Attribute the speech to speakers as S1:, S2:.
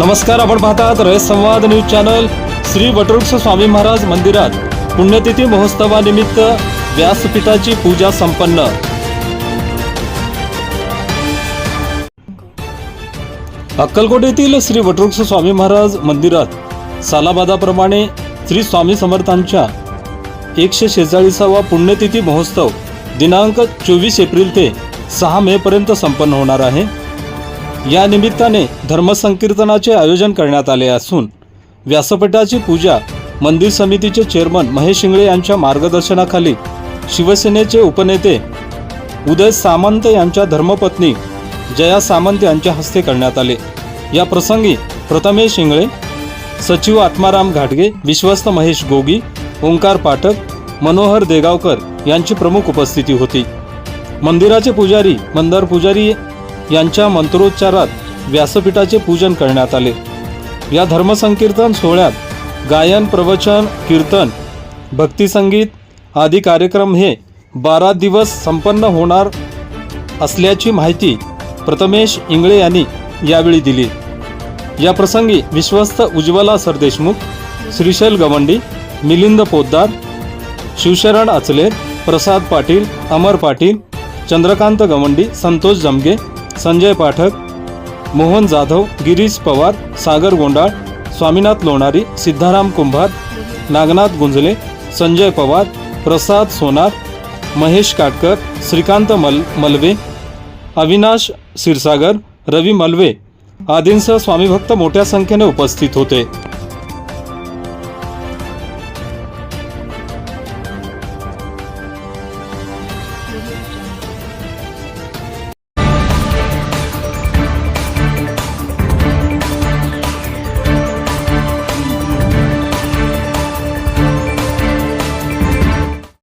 S1: नमस्कार आपण पाहतात रयत संवाद न्यूज चॅनल. श्री वटवृक्ष स्वामी महाराज मंदिरात पुण्यतिथी महोत्सवानिमित्त व्यासपीठाची पूजा संपन्न. अक्कलकोट येथील श्री वटवृक्ष स्वामी महाराज मंदिरात सालाबादाप्रमाणे श्री स्वामी समर्थांच्या एकशे शेचाळीसावा पुण्यतिथी महोत्सव दिनांक चोवीस एप्रिल ते सहा मे पर्यंत संपन्न होणार आहे. या निमित्ताने धर्मसंकीर्तनाचे आयोजन करण्यात आले असून व्यासपीठाची पूजा मंदिर समितीचे चेअरमन महेश शिंगळे यांच्या मार्गदर्शनाखाली शिवसेनेचे उपनेते उदय सामंत यांच्या धर्मपत्नी जया सामंत यांच्या हस्ते करण्यात आले. या प्रसंगी प्रथमेश शिंगळे सचिव आत्माराम घाटगे विश्वस्त महेश गोगी ओंकार पाठक मनोहर देगावकर यांची प्रमुख उपस्थिती होती. मंदिराचे पुजारी मंदार पुजारी यांच्या मंत्रोच्चारात व्यासपीठाचे पूजन करण्यात आले. या धर्मसंकीर्तन सोहळ्यात गायन प्रवचन कीर्तन भक्तिसंगीत आदी कार्यक्रम हे बारा दिवस संपन्न होणार असल्याची माहिती प्रथमेश इंगळे यांनी यावेळी दिली. या प्रसंगी विश्वस्त उज्ज्वला सरदेशमुख श्रीशैल गवंडी मिलिंद पोद्दार शिवशरण अचले प्रसाद पाटील अमर पाटील चंद्रकांत गवंडी संतोष जमगे संजय पाठक मोहन जाधव गिरीश पवार सागर गोंडाळ स्वामीनाथ लोणारी सिद्धाराम कुंभार नागनाथ गुंजले संजय पवार प्रसाद सोनार महेश काटकर श्रीकांत मल मलवे अविनाश क्षीरसागर रवी मलवे आदींसह स्वामीभक्त मोठ्या संख्येने उपस्थित होते.